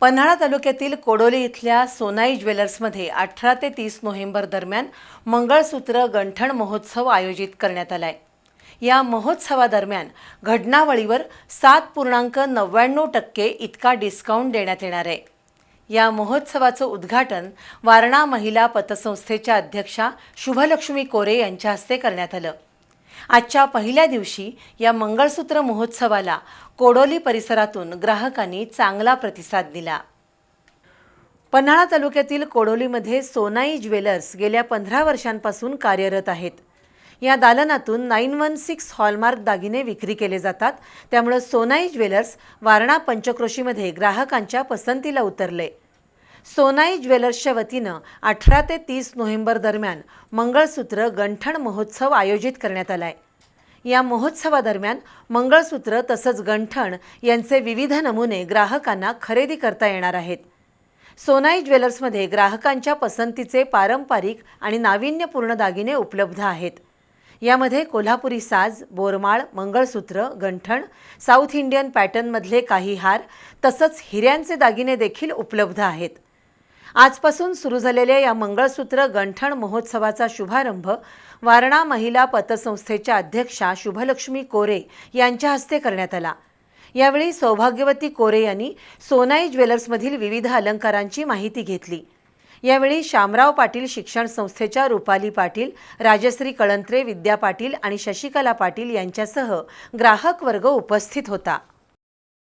पन्हाळा तालुक्यातील कोडोली इथल्या सोनाई ज्वेलर्समध्ये अठरा ते तीस नोव्हेंबर दरम्यान मंगळसूत्र गंठण महोत्सव आयोजित करण्यात आलाय. या महोत्सवादरम्यान घडणावळीवर सात पूर्णांक नव्याण्णव टक्के इतका डिस्काउंट देण्यात येणार आहे. या महोत्सवाचं उद्घाटन वारणा महिला पतसंस्थेच्या अध्यक्षा शुभलक्ष्मी कोरे यांच्या हस्ते करण्यात आलं. आजच्या पहिल्या दिवशी या मंगळसूत्र महोत्सवाला कोडोली परिसरातून ग्राहकांनी चांगला प्रतिसाद दिला. पन्हाळा तालुक्यातील कोडोलीमध्ये सोनाई ज्वेलर्स गेल्या पंधरा वर्षांपासून कार्यरत आहेत. या दालनातून नाईन वन सिक्स हॉलमार्क दागिने विक्री केले जातात. त्यामुळं सोनाई ज्वेलर्स वारणा पंचक्रोशीमध्ये ग्राहकांच्या पसंतीला उतरले. सोनाई ज्वेलर्सच्या वतीनं अठरा ते तीस नोव्हेंबर दरम्यान मंगळसूत्र गंठण महोत्सव आयोजित करण्यात आला आहे या महोत्सवादरम्यान मंगळसूत्र तसंच गंठण यांचे विविध नमुने ग्राहकांना खरेदी करता येणार आहेत. सोनाई ज्वेलर्समध्ये ग्राहकांच्या पसंतीचे पारंपरिक आणि नाविन्यपूर्ण दागिने उपलब्ध आहेत. यामध्ये कोल्हापुरी साज बोरमाळ मंगळसूत्र गंठण साऊथ इंडियन पॅटर्नमधले काही हार तसंच हिऱ्यांचे दागिने देखील उपलब्ध आहेत. आजपासून सुरू झालेल्या या मंगळसूत्र गंठण महोत्सवाचा शुभारंभ वारणा महिला पतसंस्थेच्या अध्यक्षा शुभलक्ष्मी कोरे यांच्या हस्ते करण्यात आला. यावेळी सौभाग्यवती कोरे यांनी सोनाई ज्वेलर्समधील विविध अलंकारांची माहिती घेतली. यावेळी शामराव पाटील शिक्षण संस्थेच्या रुपाली पाटील राजश्री कळंत्रे विद्या पाटील आणि शशिकला पाटील यांच्यासह ग्राहक वर्ग उपस्थित होता.